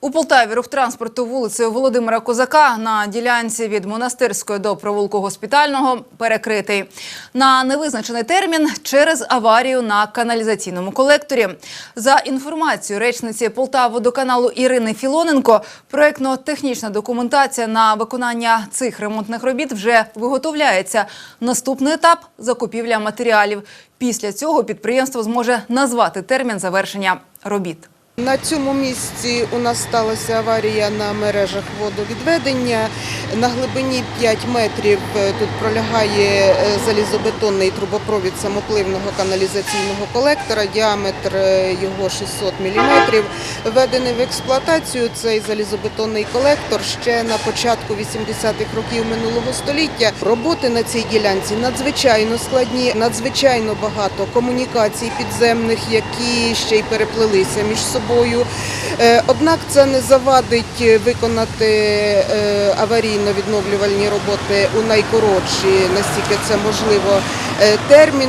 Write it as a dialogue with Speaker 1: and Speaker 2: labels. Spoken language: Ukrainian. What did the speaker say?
Speaker 1: У Полтаві рух транспорту вулицею Володимира Козака на ділянці від монастирської до провулку госпітального перекритий на невизначений термін через аварію на каналізаційному колекторі. За інформацією речниці Полтаводоканалу Ірини Філоненко, проектно-технічна документація на виконання цих ремонтних робіт вже виготовляється. Наступний етап закупівля матеріалів. Після цього підприємство зможе назвати термін завершення робіт.
Speaker 2: На цьому місці у нас сталася аварія на мережах водовідведення. На глибині 5 метрів е, тут пролягає е, залізобетонний трубопровід самопливного каналізаційного колектора. Діаметр е, його 600 мм. Введений в експлуатацію цей залізобетонний колектор ще на початку 80-х років минулого століття. Роботи на цій ділянці надзвичайно складні, надзвичайно багато комунікацій підземних, які ще й переплелися між собою. Е, Однак це не завадить е, виконати е, аварійно-відновлювальні роботи у найкоротші, настільки це можливо, термін.